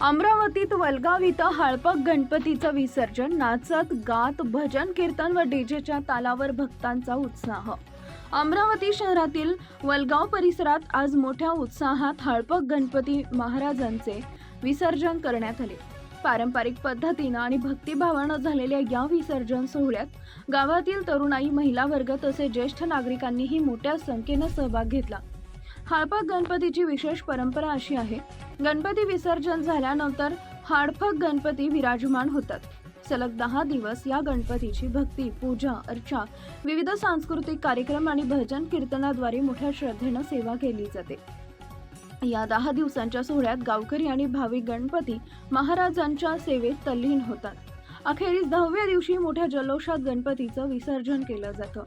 अमरावतीत वलगाव इथं हळपक गणपतीचं विसर्जन नाचत गात भजन कीर्तन व डीजेच्या तालावर भक्तांचा उत्साह. अमरावती शहरातील वलगाव परिसरात आज मोठ्या उत्साहात हळपक गणपती महाराजांचे विसर्जन करण्यात आले. पारंपरिक पद्धतीनं आणि भक्तिभावानं झालेल्या या विसर्जन सोहळ्यात गावातील तरुणाई महिला वर्ग तसेच ज्येष्ठ नागरिकांनीही मोठ्या संख्येनं सहभाग घेतला. हाडफक गणपतीची विशेष परंपरा अशी आहे गणपती विसर्जन झाल्यानंतर हाडफक गणपती विराजमान होतात. सलग दहा दिवस या गणपतीची भक्ती पूजा अर्चा विविध सांस्कृतिक कार्यक्रम आणि भजन कीर्तनाद्वारे मोठ्या श्रद्धेनं सेवा केली जाते. या दहा दिवसांच्या सोहळ्यात गावकरी आणि भाविक गणपती महाराजांच्या सेवेत तल्लीन होतात. अखेरीस दहाव्या दिवशी मोठ्या जल्लोषात गणपतीचं विसर्जन केलं जातं.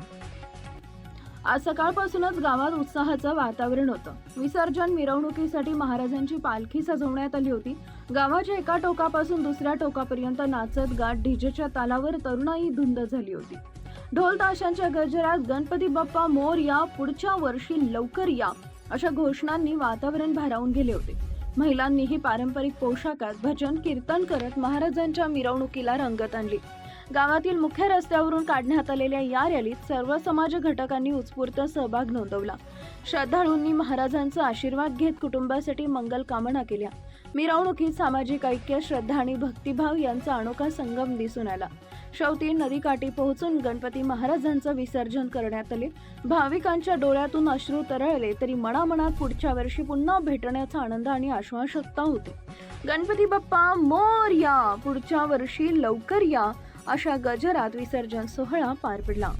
आज सकाळपासूनच गावात उत्साहाचं वातावरण होतं. विसर्जन मिरवणुकीसाठी महाराजांची पालखी सजवण्यात आली होती. गावाच्या एका टोकापासून दुसऱ्या टोकापर्यंत नाचत गात डीजेच्या तालावर तरुणाई धुंद झाली होती. ढोल ताशांच्या गजरात गणपती बाप्पा मोर या पुढच्या वर्षी लवकर या अशा घोषणांनी वातावरण भारावून गेले होते. महिलांनीही पारंपरिक पोशाखात भजन कीर्तन करत महाराजांच्या मिरवणुकीला रंगत आणली. गावातील मुख्य रस्त्यावरून काढण्यात आलेल्या या रॅलीत सर्व समाज घटकांनी उत्स्फूर्त सहभाग नोंदवला. श्रद्धाळूंनी महाराजांचा आशीर्वाद घेत कुटुंबासाठी मंगल कामना केल्या. मिरवणुकीत सामाजिक ऐक्य श्रद्धा आणि भक्तिभाव यांचा अनोखा संगम दिसून आला. शेवटी नदीकाठी पोहोचून गणपती महाराजांचं विसर्जन करण्यात आले. भाविकांच्या डोळ्यातून अश्रू तरळले तरी मनामनात पुढच्या वर्षी पुन्हा भेटण्याचा आनंद आणि आश्वासकता होती. गणपती बाप्पा मोर या! पुढच्या वर्षी लवकर या! अशा गजरात विसर्जन सोहळा पार पडला.